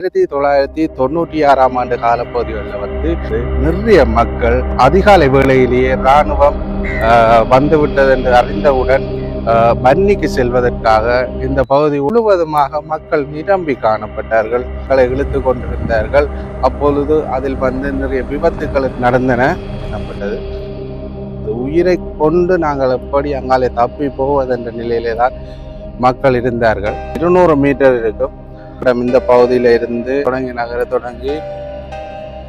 ஆயிரத்தி தொள்ளாயிரத்தி தொண்ணூற்றி ஆறாம் ஆண்டு காலப்பகுதிகளில் வந்து நிறைய மக்கள் அதிகாலை வேளையிலேயே இராணுவம் வந்துவிட்டது என்று அறிந்தவுடன் ஆஹ், பன்னிக்கு செல்வதற்காக இந்த பகுதி முழுவதுமாக மக்கள் நிரம்பி காணப்பட்டார்கள் மக்களை இழுத்து கொண்டிருந்தார்கள். அப்பொழுது அதில் வந்து நிறைய விபத்துக்கள் நடந்தன காணப்பட்டது. உயிரை கொண்டு நாங்கள் எப்படி அங்காலே தப்பி போவதென்ற நிலையிலே தான் மக்கள் இருந்தார்கள். இருநூறு மீட்டர் இருக்கும். இடம் இந்த பகுதியில இருந்து தொடங்கி நகர தொடங்கி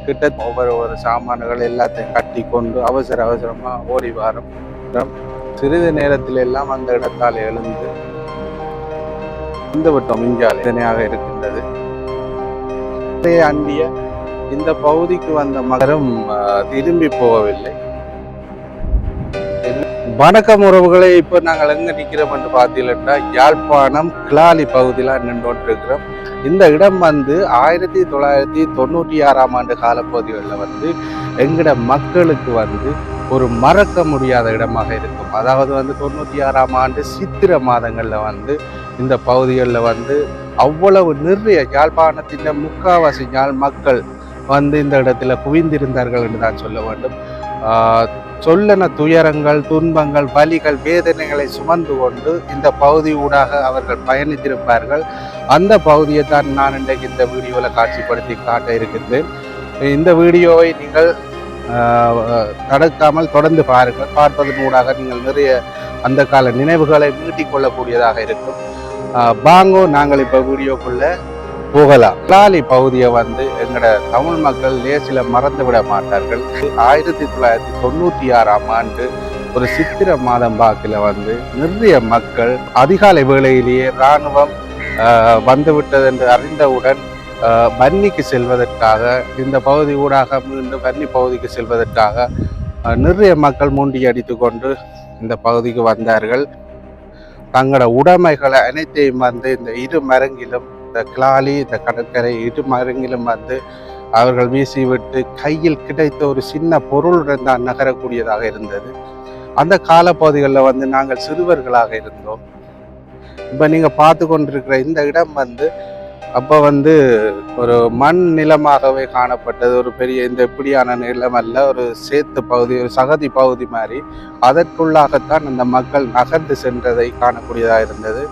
கிட்ட ஒவ்வொரு ஒரு சாமான்கள் எல்லாத்தையும் கட்டி கொண்டு அவசர அவசரமா ஓடி வாரம். சிறிது நேரத்தில் எல்லாம் அந்த இடத்தால் எழுந்து இந்த விட்டம் இஞ்சால் இதனையாக இருக்கின்றது அண்டிய இந்த பகுதிக்கு வந்த மகரம் திரும்பி போகவில்லை. வணக்கம் உறவுகளை இப்போ நாங்கள் எங்க நிற்கிறோம் என்று பார்த்தீங்கன்னா யாழ்ப்பாணம் கிளாலி பகுதியில் நின்று கொண்டிருக்கிறோம் இந்த இடம் வந்து ஆயிரத்தி தொள்ளாயிரத்தி தொண்ணூற்றி ஆறாம் ஆண்டு காலப்பகுதிகளில் வந்து எங்கட மக்களுக்கு வந்து ஒரு மறக்க முடியாத இடமாக இருக்கும். அதாவது வந்து தொண்ணூற்றி ஆறாம் ஆண்டு சித்திர மாதங்களில் வந்து இந்த பகுதிகளில் வந்து அவ்வளவு நிறைய யாழ்ப்பாணத்தின் முக்காவாசி யாழ் மக்கள் வந்து இந்த இடத்துல குவிந்திருந்தார்கள் என்று தான் சொல்ல வேண்டும். சொல்லன துயரங்கள் துன்பங்கள் வலிகள் வேதனைகளை சுமந்து கொண்டு இந்த பகுதி ஊடாக அவர்கள் பயணித்திருப்பார்கள். அந்த பகுதியை தான் நான் இன்றைக்கு இந்த வீடியோவில் காட்சிப்படுத்தி காட்ட இருக்கின்றேன். இந்த வீடியோவை நீங்கள் தடுக்காமல் தொடர்ந்து பாருங்கள். பார்ப்பதன் ஊடாக நீங்கள் நிறைய அந்த கால நினைவுகளை மீட்டிக் கொள்ளக்கூடியதாக இருக்கும். பாங்கோ வாங்கோ நாங்கள் இப்போ வீடியோக்குள்ளே போகலாம். லாலி பகுதியை வந்து எங்களோட தமிழ் மக்கள் லேசில மறந்து விட மாட்டார்கள். ஆயிரத்தி தொள்ளாயிரத்தி தொண்ணூற்றி ஆறாம் ஆண்டு ஒரு சித்திர மாதம் வாக்கில் வந்து நிறைய மக்கள் அதிகாலை வேளையிலேயே இராணுவம் வந்துவிட்டது என்று அறிந்தவுடன் ஆஹ், பன்னிக்கு செல்வதற்காக இந்த பகுதி ஊடாக மீண்டும் பன்னி பகுதிக்கு செல்வதற்காக நிறைய மக்கள் மூண்டி அடித்து கொண்டு இந்த பகுதிக்கு வந்தார்கள். தங்களோட உடைமைகளை அனைத்தையும் வந்து இந்த இரு மரங்கிலும் இந்த கிளாலி இந்த கடற்கரை இரு மரங்கிலும் வந்து அவர்கள் வீசிவிட்டு கையில் கிடைத்த ஒரு சின்ன பொருளுடன் தான் நகரக்கூடியதாக இருந்தது. அந்த காலப்பகுதிகளில் வந்து நாங்கள் சிறுவர்களாக இருந்தோம். இப்போ நீங்கள் பார்த்து கொண்டிருக்கிற இந்த இடம் வந்து அப்போ வந்து ஒரு மண் நிலமாகவே காணப்பட்டது. ஒரு பெரிய இந்த இப்படியான நிலம் அல்ல ஒரு சேத்து பகுதி ஒரு சகதி பகுதி மாதிரி. அதற்குள்ளாகத்தான் அந்த மக்கள் நகர்ந்து சென்றதை காணக்கூடியதாக இருந்தது.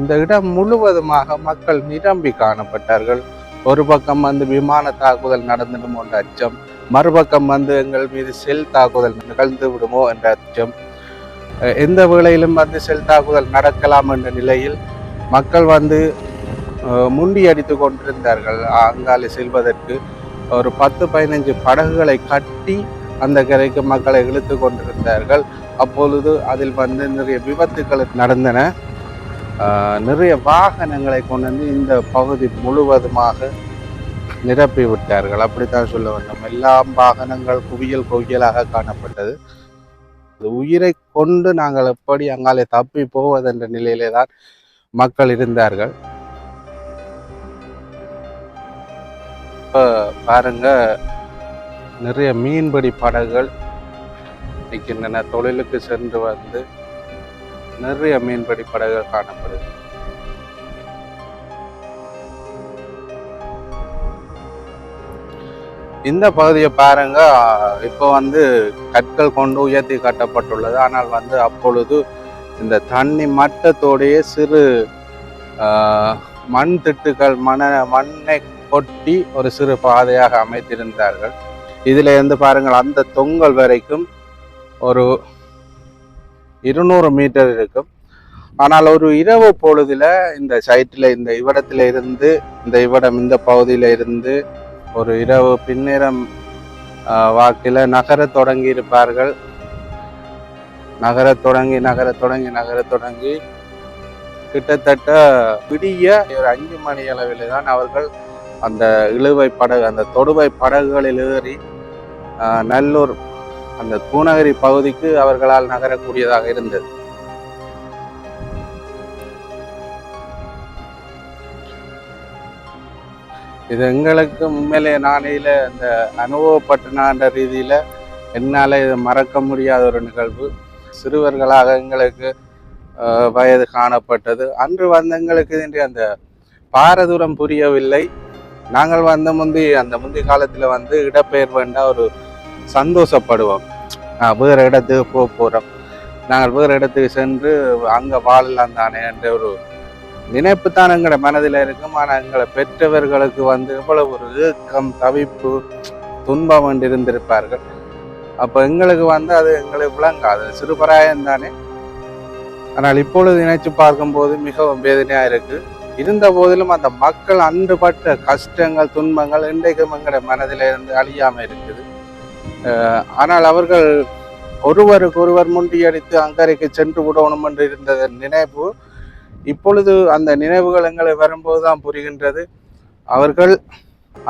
இந்த இடம் முழுவதுமாக மக்கள் நிரம்பி காணப்பட்டார்கள். ஒரு பக்கம் வந்து விமான தாக்குதல் நடந்துடும் என்ற அச்சம் மறுபக்கம் வந்து எங்கள் மீது செல் தாக்குதல் நிகழ்ந்து விடுமோ என்ற அச்சம். எந்த வேளையிலும் வந்து செல் தாக்குதல் நடக்கலாம் என்ற நிலையில் மக்கள் வந்து முண்டி அடித்து கொண்டிருந்தார்கள். அங்காலே செல்வதற்கு ஒரு பத்து பதினஞ்சு படகுகளை கட்டி அந்த கரைக்கு மக்களை இழுத்து கொண்டிருந்தார்கள். அப்பொழுது அதில் வந்து நிறைய விபத்துக்கள் நடந்தன. நிறைய வாகனங்களை கொண்டு வந்து இந்த பகுதி முழுவதுமாக நிரப்பி விட்டார்கள். அப்படித்தான் சொல்ல வேண்டும். எல்லா வாகனங்கள் குவியல் குவியலாக காணப்பட்டது. உயிரை கொண்டு நாங்கள் எப்படி அங்காலே தப்பி போவதென்ற நிலையிலே தான் மக்கள் இருந்தார்கள். இப்போ பாருங்க நிறைய மீன்பிடி படகுகள் நிற்கின்றன. தொழிலுக்கு சென்று வந்து நிறைய மீன்பிடி படகுகள் காணப்படுது. இந்த பகுதியை பாருங்க இப்போ வந்து கற்கள் கொண்டு உயர்த்தி கட்டப்பட்டுள்ளது. ஆனால் வந்து அப்பொழுது இந்த தண்ணி மட்டத்தோடையே சிறு ஆஹ், மண் திட்டுகள் மண மண்ணை கொட்டி ஒரு சிறு பாதையாக அமைத்திருந்தார்கள். இதுல இருந்து பாருங்கள் அந்த தொங்கல் வரைக்கும் ஒரு இருநூறு மீட்டர் இருக்கும். ஆனால் ஒரு இரவு பொழுதுல இந்த சைட்டில் இந்த இவ்விடத்தில் இருந்து இந்த இவ்விடம் இந்த பகுதியில இருந்து ஒரு இரவு பின்னிறம் வாக்கில் நகரத் தொடங்கி இருப்பார்கள். நகரத் தொடங்கி நகரத் தொடங்கி நகரத் தொடங்கி கிட்டத்தட்ட விடிய ஒரு அஞ்சு மணி அளவில் தான் அவர்கள் அந்த இழுவை படகு அந்த தொடுவை படகுகளில் ஏறி நல்லூர் அந்த பூநகரி பகுதிக்கு அவர்களால் நகரக்கூடியதாக இருந்தது. இது எங்களுக்கு உண்மையிலே நாளையில இந்த அனுபவப்பட்டனான்ற ரீதியில் என்னால் இது மறக்க முடியாத ஒரு நிகழ்வு. சிறுவர்களாக எங்களுக்கு வயது காணப்பட்டது. அன்று வந்து எங்களுக்கு இன்று அந்த பாரதூரம் புரியவில்லை. நாங்கள் வந்த முந்தி அந்த முந்தி காலத்தில் வந்து இடப்பெயர் வேண்டாம் ஒரு சந்தோஷப்படுவோம். வேறு இடத்துக்கு போக போகிறோம் நாங்கள் வேறு இடத்துக்கு சென்று அங்கே வாழலாம் தானே என்ற ஒரு நினைப்பு தான் எங்களோட மனதில் இருக்கும். ஆனால் எங்களை பெற்றவர்களுக்கு வந்து எவ்வளவு ஒரு ஏக்கம் தவிப்பு துன்பம் என்று இருந்திருப்பார்கள். அப்போ எங்களுக்கு வந்து அது எங்களுக்கு விளங்காது. சிறுபராயம் தானே. ஆனால் இப்பொழுது நினைச்சு பார்க்கும்போது மிகவும் வேதனையாக இருக்குது இருந்த போதிலும் அந்த மக்கள் அன்று பட்ட கஷ்டங்கள் துன்பங்கள் இன்றைக்கும் எங்களுடைய மனதில் இருந்து அழியாமல் இருக்குது. ஆனால் அவர்கள் ஒருவருக்கு ஒருவர் முண்டியடித்து அங்கரைக்கு சென்று விடணும் என்று இருந்த நினைவு இப்பொழுது அந்த நினைவுகள் எங்களை வரும்போது தான் புரிகின்றது. அவர்கள்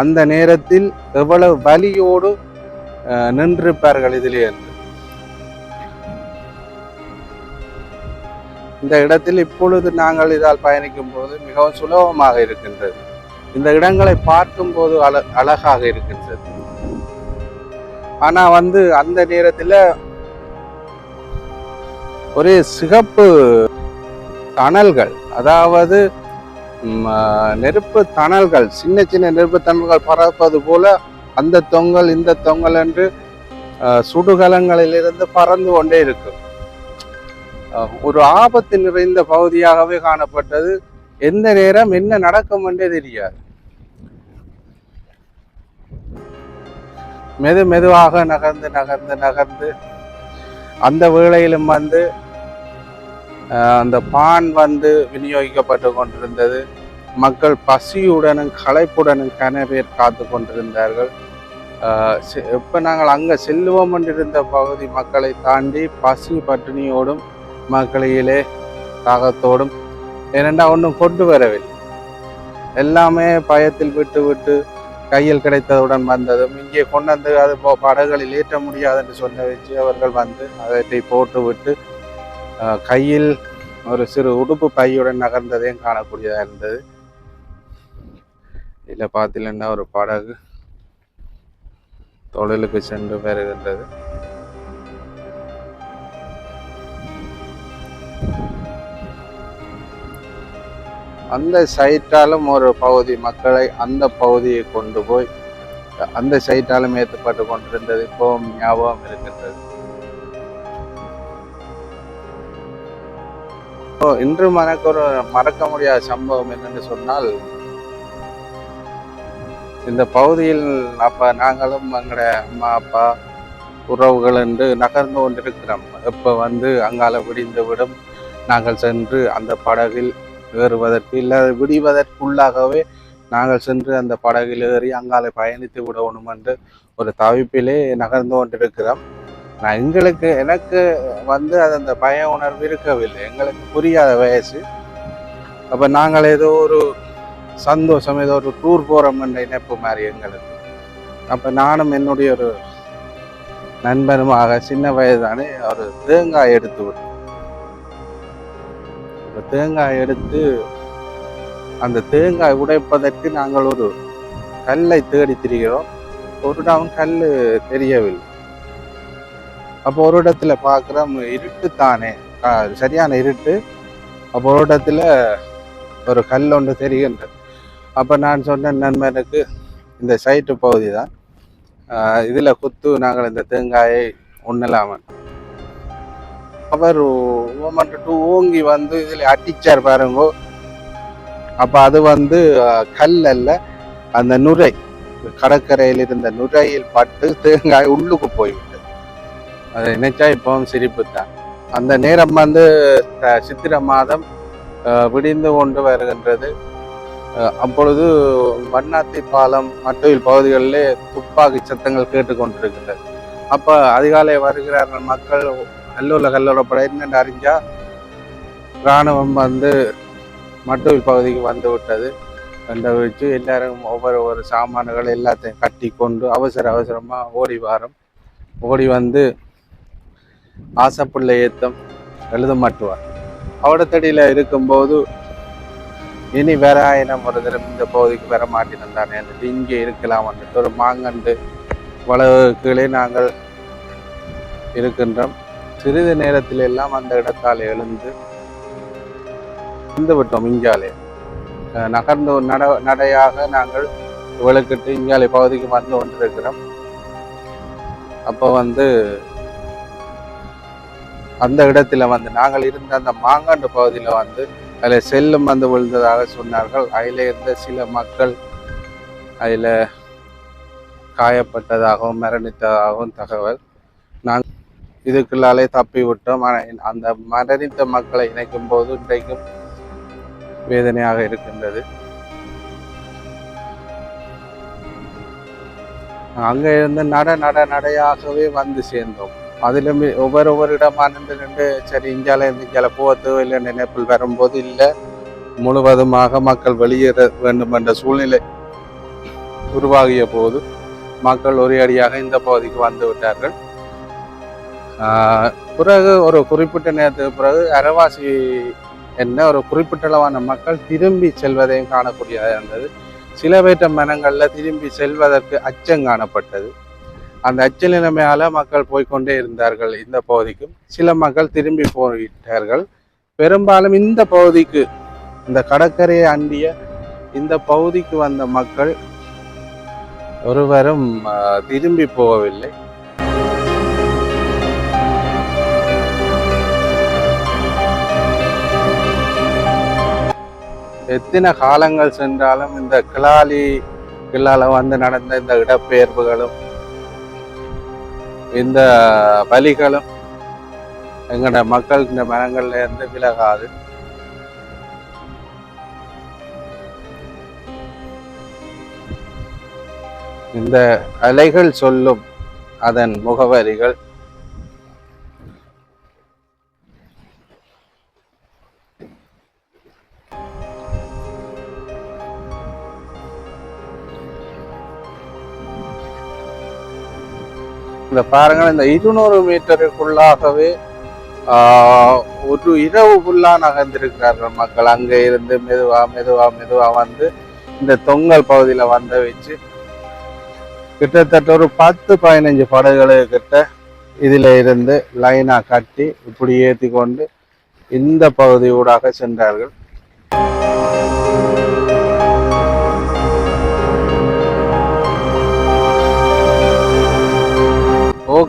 அந்த நேரத்தில் எவ்வளவு வலியோடு நின்றிருப்பார்கள் இதிலே என்று. இந்த இடத்தில் இப்பொழுது நாங்கள் இதால் பயணிக்கும் போது மிகவும் சுலபமாக இருக்கின்றது. இந்த இடங்களை பார்க்கும் போது அழ அழகாக இருக்கின்றது. ஆனா வந்து அந்த நேரத்தில் ஒரே சிகப்பு தணல்கள் அதாவது நெருப்பு தணல்கள் சின்ன சின்ன நெருப்பு தணல்கள் பறப்பது போல அந்த தொங்கல் இந்த தொங்கல் என்று சுடுகலங்களிலிருந்து பறந்து கொண்டே இருக்கும் ஒரு ஆபத்து நிறைந்த பகுதியாகவே காணப்பட்டது. எந்த நேரம் என்ன நடக்கும் என்றே தெரியாது. மெது மெதுவாக நகர்ந்து நகர்ந்து நகர்ந்து அந்த வேளையிலும் வந்து அந்த பான் வந்து விநியோகிக்கப்பட்டு கொண்டிருந்தது. மக்கள் பசியுடனும் களைப்புடனும் கனவேர் காத்து கொண்டிருந்தார்கள். இப்போ நாங்கள் அங்கே செல்லுவோம் என்றிருந்த பகுதி மக்களை தாண்டி பசி பட்டினியோடும் மக்களிலே தாகத்தோடும் ஏனென்றால் ஒன்றும் கொண்டு வரவில்லை. எல்லாமே பயத்தில் விட்டு விட்டு கையில் கிடைத்ததுடன் வந்ததும் இங்கே கொண்டு வந்து அது படகுகளில் ஏற்ற முடியாது என்று சொன்ன வச்சு அவர்கள் வந்து அவற்றை போட்டுவிட்டு கையில் ஒரு சிறு உடுப்பு பையுடன் நகர்ந்ததையும் காணக்கூடியதாக இருந்தது. இதில் பார்த்தீங்கன்னா ஒரு படகு தொழிலுக்கு சென்று வருகின்றது அந்த சைட்டாலும் ஒரு பகுதி மக்களை அந்த பகுதியை கொண்டு போய் அந்த சைட்டாலும் ஏற்றப்பட்டு கொண்டிருந்தது. இப்போவும் ஞாபகம் இருக்கின்றது. இப்போ இன்று மறக்க ஒரு மறக்க முடியாத சம்பவம் என்னன்னு சொன்னால் இந்த பகுதியில் அப்போ நாங்களும் எங்களோட அம்மா அப்பா உறவுகள் என்று நகர்ந்து கொண்டிருக்கிறோம். இப்போ வந்து அங்கால விடிந்து விடும் நாங்கள் சென்று அந்த படகில் ஏறுவதற்கு இல்லை விடுவதற்குள்ளாகவே நாங்கள் சென்று அந்த படகில் ஏறி அங்காலே பயணித்து விடணும் என்று ஒரு தவிப்பிலே நகர்ந்து கொண்டிருக்கிறோம். நான் எங்களுக்கு எனக்கு வந்து அது அந்த பய உணர்வு இருக்கவில்லை. எங்களுக்கு புரியாத வயசு. அப்போ நாங்கள் ஏதோ ஒரு சந்தோஷம் ஏதோ ஒரு டூர் போகிறோம் என்ற இணைப்பு மாதிரி எங்களுக்கு. அப்போ நானும் என்னுடைய ஒரு நண்பனுமாக சின்ன வயதானே ஒரு தேங்காய் எடுத்து விட்டேன். தேங்காய் எடுத்து அந்த தேங்காய் உடைப்பதற்கு நாங்கள் ஒரு கல்லை தேடி திரிகிறோம். ஒரு இடம் கல் தெரியவில்லை. அப்போ ஒரு இடத்துல பார்க்குறோம் இருட்டு தானே. சரியான இருட்டு. அப்போ ஒரு இடத்துல ஒரு கல் ஒன்று தெரிகின்றது. அப்போ நான் சொன்ன நண்பனுக்கு இந்த சைட்டு பகுதி தான் இதில் குத்து நாங்கள் இந்த தேங்காயை உண்ணலாமன் அவர் ஓமன்ட்டு ஓங்கி வந்து இதில் அடிச்சார் பாருங்கோ. அப்போ அது வந்து கல் அல்ல அந்த நுரை கடற்கரையில் இருந்த நுரையில் பட்டு தேங்காய் உள்ளுக்கு போய்விட்டது. அதை நினைச்சா இப்பவும் சிரிப்பு தான். அந்த நேரம் வந்து சித்திர சித்திரை மாதம் விடிந்து கொண்டு வருகின்றது. அப்பொழுது வண்ணாத்தி பாலம் மற்றவில் பகுதிகளிலே துப்பாக்கி சத்தங்கள் கேட்டுக்கொண்டிருக்கின்றது. அப்போ அதிகாலை வருகிறார்கள் மக்கள் கல்லூரில் கல்லூரில் படை என்னென்னு அறிஞ்சால் இராணுவம் வந்து மட்டுவில் பகுதிக்கு வந்து விட்டது. கண்ட வச்சு எல்லாரும் ஒவ்வொரு ஒரு சாமான்கள் எல்லாத்தையும் கட்டி கொண்டு அவசர அவசரமாக ஓடி வாரம். ஓடி வந்து ஆசைப்புள்ள ஏத்தம் எழுத மாட்டுவார். அவடத்தடியில் இருக்கும்போது இனி வேற ஆயிரம் ஒரு தடவை இந்த பகுதிக்கு வர மாட்டேன்னு தானே இங்கே இருக்கலாம் வந்துட்டு ஒரு மாங்கண்டு வளவுகளே நாங்கள் இருக்கின்றோம். சிறிது நேரத்தில் எல்லாம் அந்த இடத்தால் எழுந்து வந்து விட்டோம் இங்காலே நகர்ந்து ஒரு நட நடையாக நாங்கள் விளக்கிட்டு இங்காலே பகுதிக்கு வந்து கொண்டிருக்கிறோம். அப்போ வந்து அந்த இடத்துல வந்து நாங்கள் இருந்த அந்த மாங்காண்டு பகுதியில் வந்து அதில் செல்லும் வந்து விழுந்ததாக சொன்னார்கள். அதில் இருந்த சில மக்கள் அதில் காயப்பட்டதாகவும் மரணித்ததாகவும் தகவல். நாங்கள் இதுக்குள்ளாலே தப்பிவிட்டோம் அந்த மரணித்த மக்களை இணைக்கும் போது இன்றைக்கும் வேதனையாக இருக்கின்றது. அங்கே இருந்து நட நட நடையாகவே வந்து சேர்ந்தோம். அதிலும் ஒவ்வொரு ஒவ்வொரு இடமா நின்று நின்று சரி இந்தியால இருந்து இந்தியால போவது இல்லை நினைப்பில் வரும்போது இல்லை. முழுவதுமாக மக்கள் வெளியேற வேண்டும் என்ற சூழ்நிலை உருவாகிய போது மக்கள் ஒரே அடியாக இந்த பகுதிக்கு வந்து விட்டார்கள். பிறகு ஒரு குறிப்பிட்ட நேரத்துக்கு பிறகு அரவாசி என்ன ஒரு குறிப்பிட்டளவான மக்கள் திரும்பி செல்வதையும் காணக்கூடியதாக இருந்தது. சில பேற்ற மனங்களில் திரும்பி செல்வதற்கு அச்சம் காணப்பட்டது. அந்த அச்ச நிலைமையால் மக்கள் போய்க்கொண்டே இருந்தார்கள் இந்த பகுதிக்கும். சில மக்கள் திரும்பி போயிட்டார்கள் பெரும்பாலும் இந்த பகுதிக்கு இந்த கடற்கரையை அண்டிய இந்த பகுதிக்கு வந்த மக்கள் ஒருவரும் திரும்பி போகவில்லை. எத்தனை காலங்கள் சென்றாலும் இந்த கிளாலி கிளால வந்து நடந்த இந்த இடப்பெயர்வுகளும் இந்த பலிகளும் எங்களோட மக்கள் இந்த மனங்கள்ல இருந்து விலகாது. இந்த அலைகள் சொல்லும் அதன் முகவரிகள் இந்த பாருங்கள் இந்த இருநூறு மீட்டருக்குள்ளாகவே ஆஹ், ஒரு இரவு ஃபுல்லா நகர்ந்திருக்கிறார்கள் மக்கள். அங்கே இருந்து மெதுவாக மெதுவாக மெதுவாக வந்து இந்த தொங்கல் பகுதியில வந்த வச்சு கிட்டத்தட்ட ஒரு பத்து பதினஞ்சு படகுகள் கிட்ட இதுல இருந்து லைனா கட்டி இப்படி ஏற்றி கொண்டு இந்த பகுதி ஊடாக சென்றார்கள்.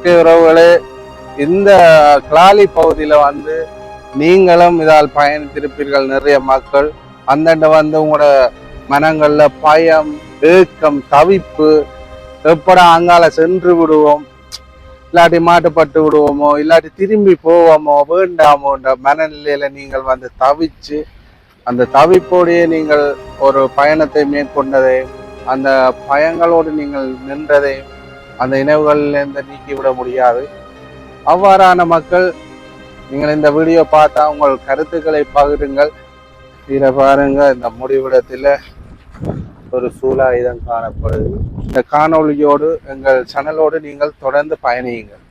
ஓகே உறவுகளே இந்த கிளாலி பகுதியில் வந்து நீங்களும் இதால் பயணித்திருப்பீர்கள் நிறைய மக்கள். அந்தண்ட வந்து உங்களோட மனங்களில் பயம் ஏக்கம் தவிப்பு எப்படா அங்கால சென்று விடுவோம்? இல்லாட்டி மாட்டுப்பட்டு விடுவோமோ? இல்லாட்டி திரும்பி போவோமோ? வேண்டாமோன்ற மனநிலையில நீங்கள் வந்து தவிச்சு அந்த தவிப்போடையே நீங்கள் ஒரு பயணத்தை மேற்கொண்டதையும் அந்த பயங்களோடு நீங்கள் நின்றதையும் அந்த இனவுகளிலிருந்து நீக்கிவிட முடியாது. அவ்வாறான மக்கள் நீங்கள் இந்த வீடியோ பார்த்தா உங்கள் கருத்துக்களை பகிருங்கள். இதில் பாருங்க இந்த முடிவிடத்தில் ஒரு சூழாயுதம் காணப்படுது. இந்த காணொளியோடு எங்கள் சேனலோடு நீங்கள் தொடர்ந்து பயணியுங்கள்.